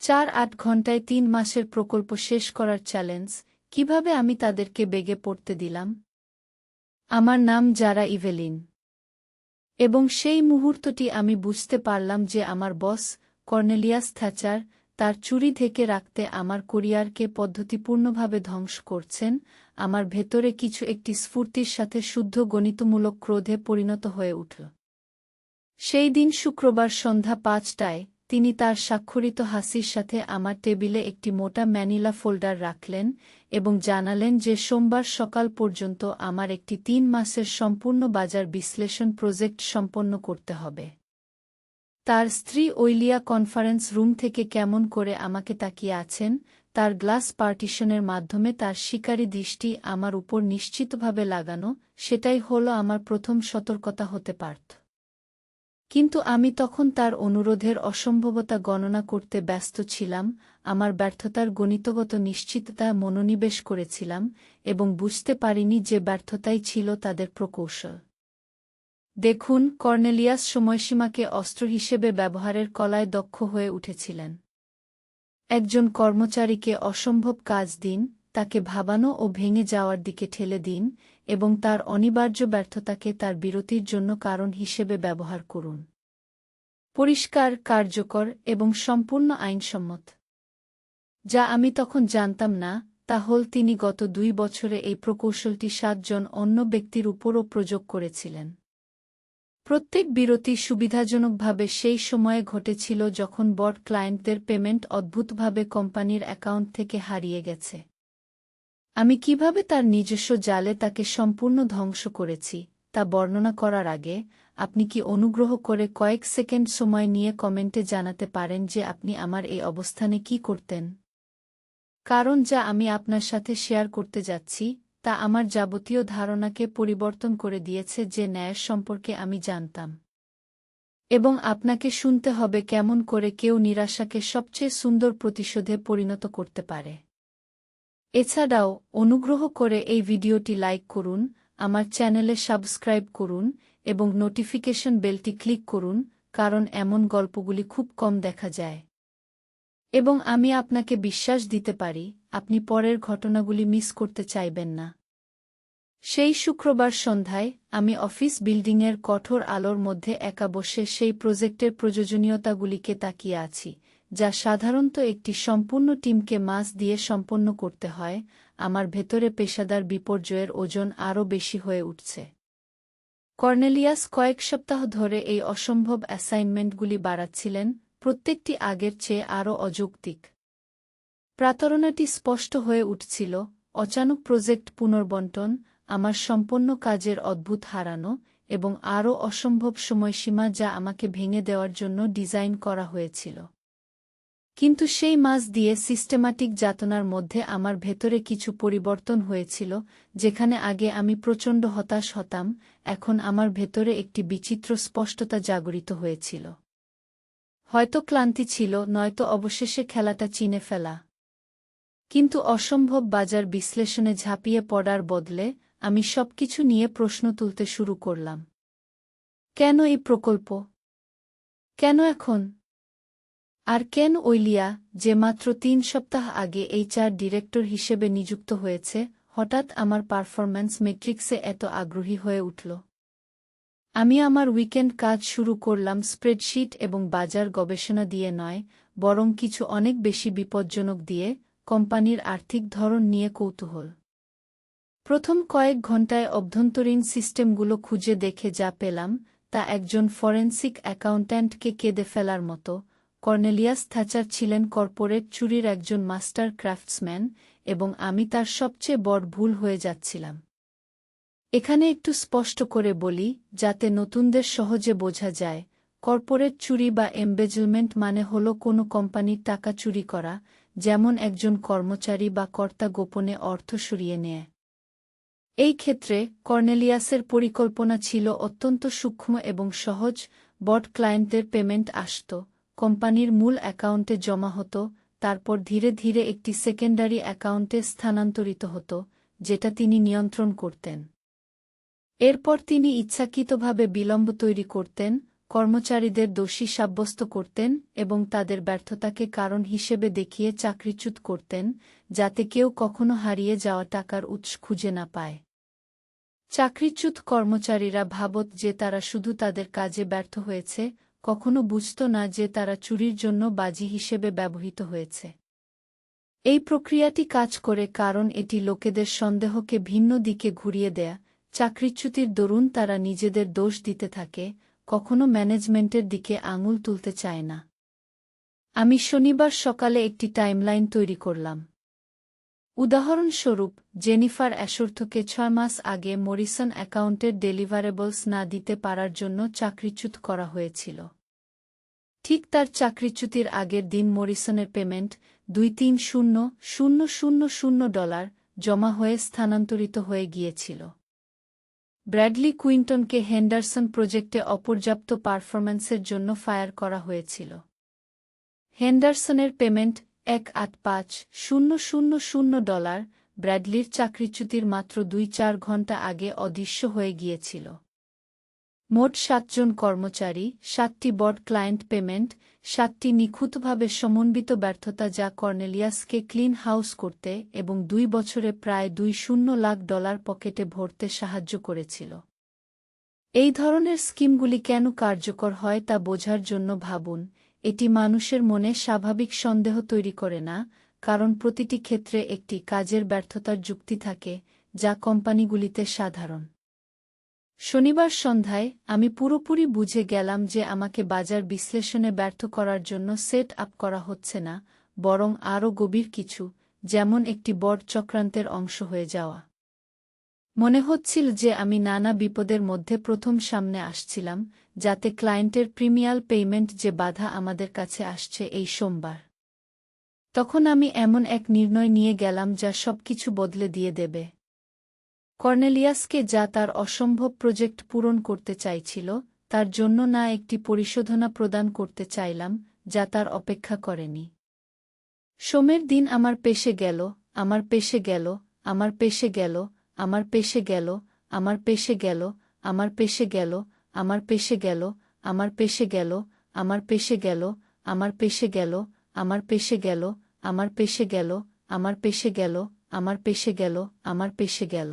চার আট ঘন্টায় তিন মাসের প্রকল্প শেষ করার চ্যালেঞ্জ কীভাবে আমি তাদেরকে বেগে পড়তে দিলাম? আমার নাম যারা ইভেলিন। এবং সেই মুহূর্তটি আমি বুঝতে পারলাম যে আমার বস, কর্নেলিয়াস থ্যাচার, তার চুরি থেকে রাখতে আমার কোরিয়ারকে পদ্ধতিপূর্ণভাবে ধ্বংস করছেন, আমার ভেতরে কিছু একটি স্ফূর্তির সাথে শুদ্ধ গণিতমূলক ক্রোধে পরিণত হয়ে উঠল। সেই দিন শুক্রবার সন্ধ্যা পাঁচটায় তিনি তার স্বাক্ষরিত হাসির সাথে আমার টেবিলে একটি মোটা ম্যানিলা ফোল্ডার রাখলেন এবং জানালেন যে সোমবার সকাল পর্যন্ত আমার একটি তিন মাসের সম্পূর্ণ বাজার বিশ্লেষণ প্রজেক্ট সম্পন্ন করতে হবে। তার স্ত্রী ওইলিয়া কনফারেন্স রুম থেকে কেমন করে আমাকে তাকিয়ে আছেন, তার গ্লাস পার্টিশনের মাধ্যমে তার শিকারী দৃষ্টি আমার উপর নিশ্চিতভাবে লাগানো, সেটাই হল আমার প্রথম সতর্কতা হতে পারত। কিন্তু আমি তখন তার অনুরোধের অসম্ভবতা গণনা করতে ব্যস্ত ছিলাম, আমার ব্যর্থতার গণিতগত নিশ্চিততা মনোনিবেশ করেছিলাম এবং বুঝতে পারিনি যে ব্যর্থতাই ছিল তাদের প্রকৌশল। দেখুন, কর্নেলিয়াস সময়সীমাকে অস্ত্র হিসেবে ব্যবহারের কলায় দক্ষ হয়ে উঠেছিলেন। একজন কর্মচারীকে অসম্ভব কাজ দিন তাকে ভাবানো ও ভেঙে যাওয়ার দিকে ঠেলে দিন এবং তার অনিবার্য ব্যর্থতাকে তার বিরতির জন্য কারণ হিসেবে ব্যবহার করুন। পরিষ্কার, কার্যকর এবং সম্পূর্ণ আইনসম্মত। যা আমি তখন জানতাম না, তা হল তিনি গত দুই বছরে এই প্রকৌশলটি সাতজন অন্য ব্যক্তির উপরও প্রযোগ করেছিলেন। প্রত্যেক বিরতি সুবিধাজনকভাবে সেই সময়ে ঘটেছিল যখন বড ক্লায়েন্টদের পেমেন্ট অদ্ভুতভাবে কোম্পানির অ্যাকাউন্ট থেকে হারিয়ে গেছে। আমি কীভাবে তার নিজস্ব জালে তাকে সম্পূর্ণ ধ্বংস করেছি, তা বর্ণনা করার আগে, আপনি কি অনুগ্রহ করে কয়েক সেকেন্ড সময় নিয়ে কমেন্টে জানাতে পারেন যে আপনি আমার এই অবস্থানে কি করতেন? কারণ যা আমি আপনার সাথে শেয়ার করতে যাচ্ছি, তা আমার যাবতীয় ধারণাকে পরিবর্তন করে দিয়েছে যে ন্যায়ের সম্পর্কে আমি জানতাম। এবং আপনাকে শুনতে হবে কেমন করে কেউ নিরাশাকে সবচেয়ে সুন্দর প্রতিশোধে পরিণত করতে পারে। এছাড়াও, অনুগ্রহ করে এই ভিডিওটি লাইক করুন, আমার চ্যানেলে সাবস্ক্রাইব করুন এবং নোটিফিকেশন বেলটি ক্লিক করুন, কারণ এমন গল্পগুলি খুব কম দেখা যায়। এবং আমি আপনাকে বিশ্বাস দিতে পারি, আপনি পরের ঘটনাগুলি মিস করতে চাইবেন না। সেই শুক্রবার সন্ধ্যায়, আমি অফিস বিল্ডিংয়ের কঠোর আলোর মধ্যে একা বসে সেই প্রজেক্টের প্রয়োজনীয়তাগুলিকে তাকিয়ে আছি যা সাধারণত একটি সম্পূর্ণ টিমকে মাস দিয়ে সম্পন্ন করতে হয়, আমার ভেতরে পেশাদার বিপর্যয়ের ওজন আরও বেশি হয়ে উঠছে। কর্নেলিয়াস কয়েক সপ্তাহ ধরে এই অসম্ভব অ্যাসাইনমেন্টগুলি বাড়াচ্ছিলেন, প্রত্যেকটি আগের চেয়ে আরও অযৌক্তিক। প্রাতরণাটি স্পষ্ট হয়ে উঠছিল, অচানক প্রজেক্ট পুনর্বন্টন, আমার সম্পন্ন কাজের অদ্ভুত হারানো এবং আরও অসম্ভব সময়সীমা যা আমাকে ভেঙে দেওয়ার জন্য ডিজাইন করা হয়েছিল। কিন্তু সেই মাস দিয়ে সিস্টেমাটিক যাতনার মধ্যে আমার ভেতরে কিছু পরিবর্তন হয়েছিল, যেখানে আগে আমি প্রচণ্ড হতাশ হতাম, এখন আমার ভেতরে একটি বিচিত্র স্পষ্টতা জাগরিত হয়েছিল। হয়তো ক্লান্তি ছিল, নয়তো অবশেষে খেলাটা চিনে ফেলা। কিন্তু অসম্ভব বাজার বিশ্লেষণে ঝাঁপিয়ে পড়ার বদলে আমি সবকিছু নিয়ে প্রশ্ন তুলতে শুরু করলাম। কেন এই প্রকল্প? কেন এখন? আর কেন ওইলিয়া যে মাত্র তিন সপ্তাহ আগে এইচআর ডিরেক্টর হিসেবে নিযুক্ত হয়েছে, হঠাৎ আমার পারফরম্যান্স মেট্রিক্সে এত আগ্রহী হয়ে উঠল। আমি আমার উইকেন্ড কাজ শুরু করলাম স্প্রেডশিট এবং বাজার গবেষণা দিয়ে নয়, বরং কিছু অনেক বেশি বিপজ্জনক দিয়ে, কোম্পানির আর্থিক ধরন নিয়ে কৌতূহল। প্রথম কয়েক ঘণ্টায় অভ্যন্তরীণ সিস্টেমগুলো খুঁজে দেখে যা পেলাম, তা একজন ফরেন্সিক অ্যাকাউন্ট্যান্টকে কেঁদে ফেলার মতো কর্নেলিয়াস থাচার ছিলেন কর্পোরেট চুরির একজন মাস্টার ক্রাফটসম্যান এবং আমি তার সবচেয়ে বড় ভুল হয়ে যাচ্ছিলাম। এখানে একটু স্পষ্ট করে বলি, যাতে নতুনদের সহজে বোঝা যায়, কর্পোরেট চুরি বা এমবেজলমেন্ট মানে হল কোনো কোম্পানির টাকা চুরি করা, যেমন একজন কর্মচারী বা কর্তা গোপনে অর্থ সরিয়ে নেয়। এই ক্ষেত্রে কর্নেলিয়াসের পরিকল্পনা ছিল অত্যন্ত সূক্ষ্ম এবং সহজ, বট ক্লায়েন্টদের পেমেন্ট আসত কোম্পানির মূল অ্যাকাউন্টে জমা হতো, তারপর ধীরে ধীরে একটি সেকেন্ডারি অ্যাকাউন্টে স্থানান্তরিত হতো, যেটা তিনি নিয়ন্ত্রণ করতেন। এরপর তিনি ইচ্ছাকৃতভাবে বিলম্ব তৈরি করতেন, কর্মচারীদের দোষী সাব্যস্ত করতেন এবং তাদের ব্যর্থতাকে কারণ হিসেবে দেখিয়ে চাকরিচ্যুত করতেন, যাতে কেউ কখনো হারিয়ে যাওয়া টাকার উৎস খুঁজে না পায়। চাকরিচ্যুত কর্মচারীরা ভাবত যে তারা শুধু তাদের কাজে ব্যর্থ হয়েছে কখনো বুঝত না যে তারা চুরির জন্য বাজি হিসেবে ব্যবহৃত হয়েছে। এই প্রক্রিয়াটি কাজ করে কারণ এটি লোকেদের সন্দেহকে ভিন্ন দিকে ঘুরিয়ে দেয়া, চাকরিচ্যুতির দরুন তারা নিজেদের দোষ দিতে থাকে, কখনো ম্যানেজমেন্টের দিকে আঙুল তুলতে চায় না। আমি শনিবার সকালে একটি টাইমলাইন তৈরি করলাম। উদাহরণস্বরূপ, জেনিফার অ্যাশর্থকে ছয় মাস আগে মরিসন অ্যাকাউন্টের ডেলিভারেবলস না দিতে পারার জন্য চাকরিচ্যুত করা হয়েছিল। ঠিক তার চাকরিচ্যুতির আগের দিন মরিসনের পেমেন্ট দুই তিন শূন্য শূন্য শূন্য শূন্য ডলার জমা হয়ে স্থানান্তরিত হয়ে গিয়েছিল। ব্র্যাডলি কুইন্টনকে হেন্ডারসন প্রজেক্টে অপর্যাপ্ত পারফরম্যান্সের জন্য ফায়ার করা হয়েছিল। হেন্ডারসনের পেমেন্ট এক আট পাঁচ শূন্য শূন্য শূন্য ডলার ব্র্যাডলির চাকরিচ্যুতির মাত্র দুই চার ঘণ্টা আগে অদৃশ্য হয়ে গিয়েছিল। মোট সাতজন কর্মচারী, সাতটি বড ক্লায়েন্ট পেমেন্ট, সাতটি নিখুঁতভাবে সমন্বিত ব্যর্থতা যা কর্নেলিয়াসকে ক্লিন হাউস করতে এবং দুই বছরে প্রায় দুই শূন্য লাখ ডলার পকেটে ভরতে সাহায্য করেছিল। এই ধরনের স্কিমগুলি কেন কার্যকর হয় তা বোঝার জন্য ভাবুন, এটি মানুষের মনে স্বাভাবিক সন্দেহ তৈরি করে না, কারণ প্রতিটি ক্ষেত্রে একটি কাজের ব্যর্থতার যুক্তি থাকে, যা কোম্পানিগুলিতে সাধারণ। শনিবার সন্ধ্যায় আমি পুরোপুরি বুঝে গেলাম যে আমাকে বাজার বিশ্লেষণে ব্যর্থ করার জন্য সেট আপ করা হচ্ছে না, বরং আরও গভীর কিছু, যেমন একটি বড় চক্রান্তের অংশ হয়ে যাওয়া। মনে হচ্ছিল যে আমি নানা বিপদের মধ্যে প্রথম সামনে আসছিলাম, যাতে ক্লায়েন্টের প্রিমিয়াল পেমেন্ট যে বাধা আমাদের কাছে আসছে এই সোমবার। তখন আমি এমন এক নির্ণয় নিয়ে গেলাম যা সবকিছু বদলে দিয়ে দেবে। কর্নেলিয়াসকে যা তার অসম্ভব প্রজেক্ট পূরণ করতে চাইছিল তার জন্য না একটি পরিশোধনা প্রদান করতে চাইলাম যা তার অপেক্ষা করেনি সোমের দিন আমার পেশে গেল আমার পেশে গেল আমার পেশে গেল আমার পেশে গেল আমার পেশে গেল আমার পেশে গেল আমার পেশে গেল আমার পেশে গেল আমার পেশে গেল আমার পেশে গেল আমার পেশে গেল আমার পেশে গেল আমার পেশে গেল আমার পেশে গেল আমার পেশে গেল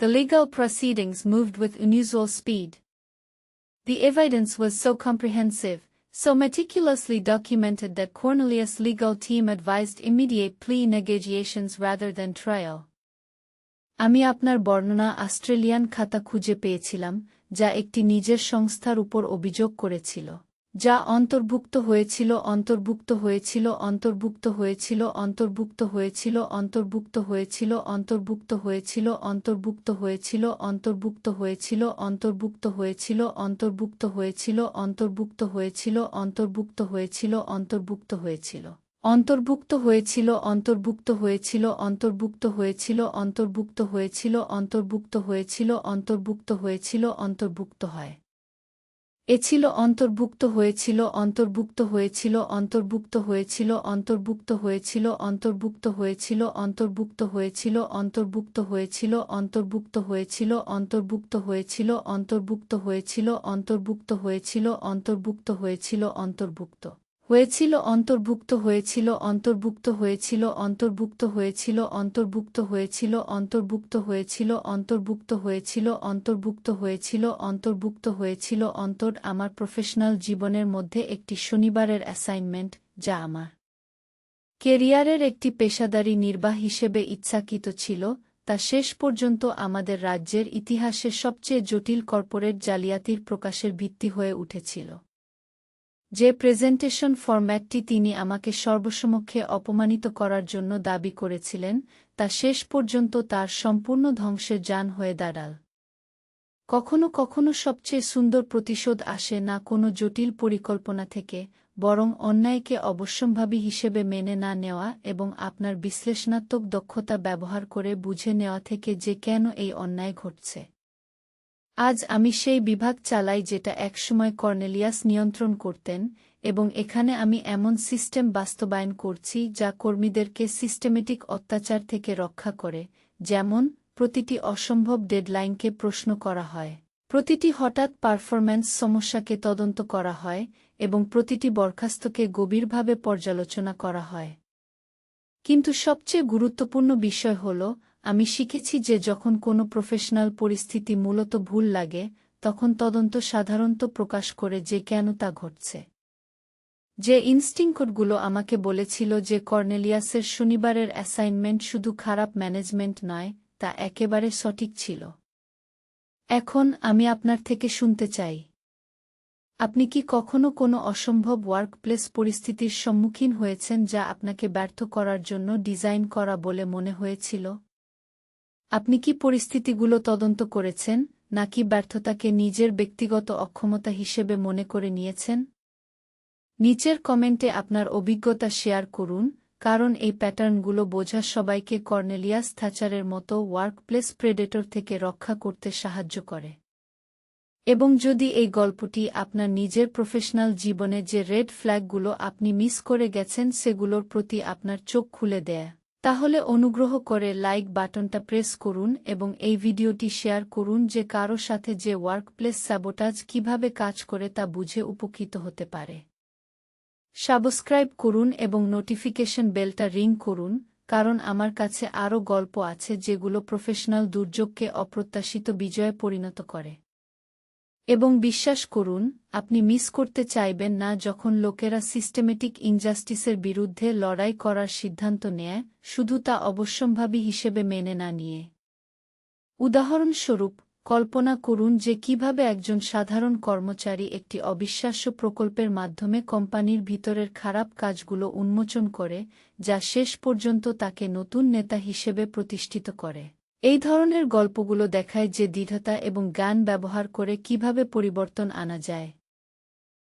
The legal proceedings moved with unusual speed. The evidence was so comprehensive, so meticulously documented that Cornelius' legal team advised immediate plea negotiations rather than trial. আমি আপনার বর্ণনা অস্ট্রেলিয়ান খাতা খুঁজে পেয়েছিলাম যা একটি নিজের সংস্থার উপর অভিযোগ করেছিল যা অন্তর্ভুক্ত হয়েছিল অন্তর্ভুক্ত হয়েছিল অন্তর্ভুক্ত হয়েছিল অন্তর্ভুক্ত হয়েছিল অন্তর্ভুক্ত হয়েছিল অন্তর্ভুক্ত হয়েছিল অন্তর্ভুক্ত হয়েছিল অন্তর্ভুক্ত হয়েছিল অন্তর্ভুক্ত হয়েছিল অন্তর্ভুক্ত হয়েছিল অন্তর্ভুক্ত হয়েছিল অন্তর্ভুক্ত হয়েছিল অন্তর্ভুক্ত হয়েছিল অন্তর্ভুক্ত হয়েছিল অন্তর্ভুক্ত হয়েছিল অন্তর্ভুক্ত হয়েছিল অন্তর্ভুক্ত হয়েছিল অন্তর্ভুক্ত হয়েছিল অন্তর্ভুক্ত হয়েছিল অন্তর্ভুক্ত হয় এ ছিল অন্তর্ভুক্ত হয়েছিল অন্তর্ভুক্ত হয়েছিল অন্তর্ভুক্ত হয়েছিল অন্তর্ভুক্ত হয়েছিল অন্তর্ভুক্ত হয়েছিল অন্তর্ভুক্ত হয়েছিল অন্তর্ভুক্ত হয়েছিল অন্তর্ভুক্ত হয়েছিল অন্তর্ভুক্ত হয়েছিল অন্তর্ভুক্ত হয়েছিল অন্তর্ভুক্ত হয়েছিল অন্তর্ভুক্ত হয়েছিল অন্তর্ভুক্ত হয়েছিল অন্তর্ভুক্ত হয়েছিল অন্তর্ভুক্ত হয়েছিল অন্তর্ভুক্ত হয়েছিল অন্তর্ভুক্ত হয়েছিল অন্তর্ভুক্ত হয়েছিল অন্তর্ভুক্ত হয়েছিল অন্তর্ভুক্ত হয়েছিল অন্তর্ভুক্ত হয়েছিল, অন্তর আমার প্রফেশনাল জীবনের মধ্যে একটি শনিবারের অ্যাসাইনমেন্ট যা আমার কেরিয়ারের একটি পেশাদারী নির্বাহ হিসেবে ইচ্ছাকৃত ছিল, তা শেষ পর্যন্ত আমাদের রাজ্যের ইতিহাসে সবচেয়ে জটিল কর্পোরেট জালিয়াতির প্রকাশের ভিত্তি হয়ে উঠেছিল। যে প্রেজেন্টেশন ফরম্যাটটি তিনি আমাকে সর্বসমক্ষে অপমানিত করার জন্য দাবি করেছিলেন, তা শেষ পর্যন্ত তার সম্পূর্ণ ধ্বংসের যান হয়ে দাঁড়াল। কখনো কখনো সবচেয়ে সুন্দর প্রতিশোধ আসে না কোনো জটিল পরিকল্পনা থেকে, বরং অন্যায়কে অবশ্যম্ভাবী হিসেবে মেনে না নেওয়া এবং আপনার বিশ্লেষণাত্মক দক্ষতা ব্যবহার করে বুঝে নেওয়া থেকে যে কেন এই অন্যায় ঘটছে। আজ আমি সেই বিভাগ চালাই যেটা একসময় কর্নেলিয়াস নিয়ন্ত্রণ করতেন এবং এখানে আমি এমন সিস্টেম বাস্তবায়ন করছি যা কর্মীদেরকে সিস্টেমেটিক অত্যাচার থেকে রক্ষা করে, যেমন প্রতিটি অসম্ভব ডেডলাইনকে প্রশ্ন করা হয়, প্রতিটি হঠাৎ পারফরম্যান্স সমস্যাকে তদন্ত করা হয় এবং প্রতিটি বরখাস্তকে গভীরভাবে পর্যালোচনা করা হয়। কিন্তু সবচেয়ে গুরুত্বপূর্ণ বিষয় হল আমি শিখেছি যে যখন কোনো প্রফেশনাল পরিস্থিতি মূলত ভুল লাগে, তখন তদন্ত সাধারণত প্রকাশ করে যে কেন তা ঘটছে। যে ইনস্টিংকটগুলো আমাকে বলেছিল যে কর্নেলিয়াসের শনিবারের অ্যাসাইনমেন্ট শুধু খারাপ ম্যানেজমেন্ট নয়, তা একেবারে সঠিক ছিল। এখন আমি আপনার থেকে শুনতে চাই। আপনি কি কখনো কোনো অসম্ভব ওয়ার্কপ্লেস পরিস্থিতির সম্মুখীন হয়েছেন যা আপনাকে ব্যর্থ করার জন্য ডিজাইন করা বলে মনে হয়েছিল? আপনি কি পরিস্থিতিগুলো তদন্ত করেছেন, নাকি ব্যর্থতাকে নিজের ব্যক্তিগত অক্ষমতা হিসেবে মনে করে নিয়েছেন? নিচের কমেন্টে আপনার অভিজ্ঞতা শেয়ার করুন, কারণ এই প্যাটার্নগুলো বোঝা সবাইকে কর্নেলিয়াস থাচারের মতো ওয়ার্কপ্লেস প্রেডেটর থেকে রক্ষা করতে সাহায্য করে। এবং যদি এই গল্পটি আপনার নিজের প্রফেশনাল জীবনে যে রেড ফ্ল্যাগগুলো আপনি মিস করে গেছেন, সেগুলোর প্রতি আপনার চোখ খুলে দেয়। তাহলে অনুগ্রহ করে লাইক বাটনটা প্রেস করুন এবং এই ভিডিওটি শেয়ার করুন যে কারও সাথে যে ওয়ার্কপ্লেস স্যাবোটাজ কীভাবে কাজ করে তা বুঝে উপকৃত হতে পারে। সাবস্ক্রাইব করুন এবং নোটিফিকেশন বেলটা রিং করুন, কারণ আমার কাছে আরও গল্প আছে যেগুলো প্রফেশনাল দুর্যোগকে অপ্রত্যাশিত বিজয়ে পরিণত করে। এবং বিশ্বাস করুন, আপনি মিস করতে চাইবেন না যখন লোকেরা সিস্টেমেটিক ইনজাস্টিসের বিরুদ্ধে লড়াই করার সিদ্ধান্ত নেয়, শুধু তা অবশ্যম্ভাবী হিসেবে মেনে না নিয়ে। উদাহরণস্বরূপ, কল্পনা করুন যে কীভাবে একজন সাধারণ কর্মচারী একটি অবিশ্বাস্য প্রকল্পের মাধ্যমে কোম্পানির ভিতরের খারাপ কাজগুলো উন্মোচন করে, যা শেষ পর্যন্ত তাকে নতুন নেতা হিসেবে প্রতিষ্ঠিত করে। এই ধরনের গল্পগুলো দেখায় যে দৃঢ়তা এবং গান ব্যবহার করে কীভাবে পরিবর্তন আনা যায়।